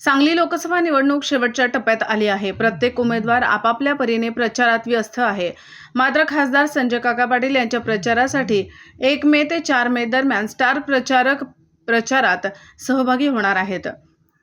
सांगली लोकसभा निवडणूक शेवटच्या टप्प्यात आली आहे. प्रत्येक उमेदवार आपापल्या परीने प्रचारात व्यस्त आहे. मात्र खासदार संजय काका पाटील यांच्या प्रचारासाठी एक मे ते चार मे दरम्यान स्टार प्रचारक प्रचारात सहभागी होणार आहेत.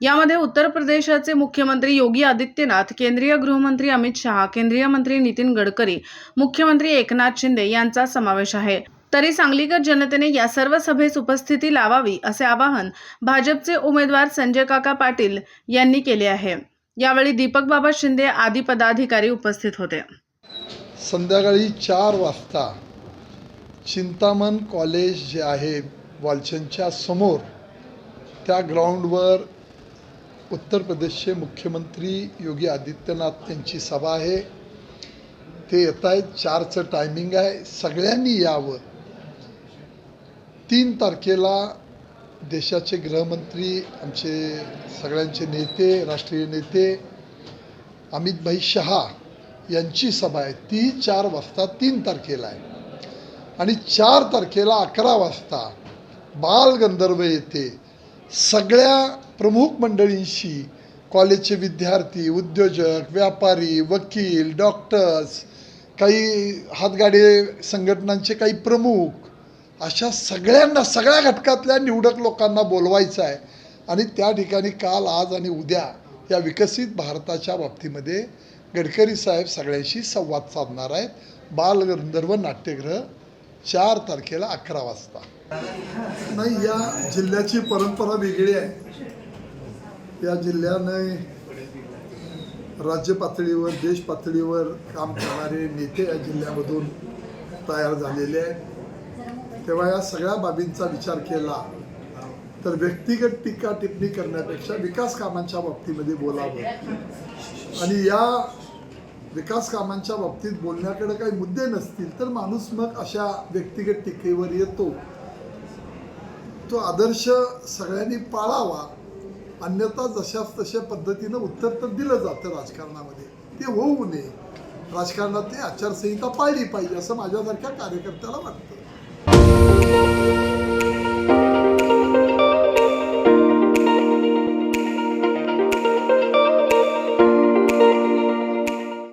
यामध्ये उत्तर प्रदेशाचे मुख्यमंत्री योगी आदित्यनाथ केंद्रीय गृहमंत्री अमित शहा केंद्रीय मंत्री नितीन गडकरी मुख्यमंत्री एकनाथ शिंदे यांचा समावेश आहे. तरी सांगलीकर जनतेने या सर्व सभेस उपस्थिती लावावी असे आवाहन भाजपचे उमेदवार संजय काका पाटील यांनी केले आहे. यावेळी दीपक बाबा शिंदे आदी पदाधिकारी उपस्थित होते. संध्याकाळी चार वाजता चिंतामण कॉलेज जे आहे वालचंदच्या समोर त्या ग्राउंडवर उत्तर प्रदेशचे मुख्यमंत्री योगी आदित्यनाथ यांची सभा आहे. ते येत आहेत चारचं टायमिंग आहे. सगळ्यांनी यावं. तीन तारखेला देशाचे गृहमंत्री आमचे सगळ्यांचे नेते राष्ट्रीय नेते अमितभाई शहा यांची सभा आहे. ती चार वाजता तीन तारखेला आहे. आणि चार तारखेला अकरा वाजता बालगंधर्व येथे सगळ्या प्रमुख मंडळींशी कॉलेजचे विद्यार्थी उद्योजक व्यापारी वकील डॉक्टर्स काही हातगाडे संघटनांचे काही प्रमुख अशा सगळ्यांना सगळ्या घटकातल्या निवडक लोकांना बोलवायचं आहे. आणि त्या ठिकाणी काल आज आणि उद्या या विकसित भारताच्या बाबतीमध्ये गडकरी साहेब सगळ्यांशी संवाद साधणार आहेत. बालगंधर्व नाट्यगृह चार तारखेला अकरा वाजता. नाही या जिल्ह्याची परंपरा वेगळी आहे. या जिल्ह्याने राज्य पातळीवर देश पातळीवर काम करणारे नेते या जिल्ह्यामधून तयार झालेले आहेत. तेव्हा या सगळ्या बाबींचा विचार केला तर व्यक्तिगत टीका टिप्पणी करण्यापेक्षा विकास कामांच्या बाबतीमध्ये बोलावं. आणि या विकास कामांच्या बाबतीत बोलण्याकडे काही मुद्दे नसतील तर माणूस मग अशा व्यक्तिगत टीकेवर येतो. तो आदर्श सगळ्यांनी पाळावा अन्यथा जशाच तशा पद्धतीनं उत्तर तर दिलं जातं राजकारणामध्ये. ते होऊ नये. राजकारणात ते आचारसंहिता पाळली पाहिजे असं माझ्यासारख्या कार्यकर्त्याला वाटतं.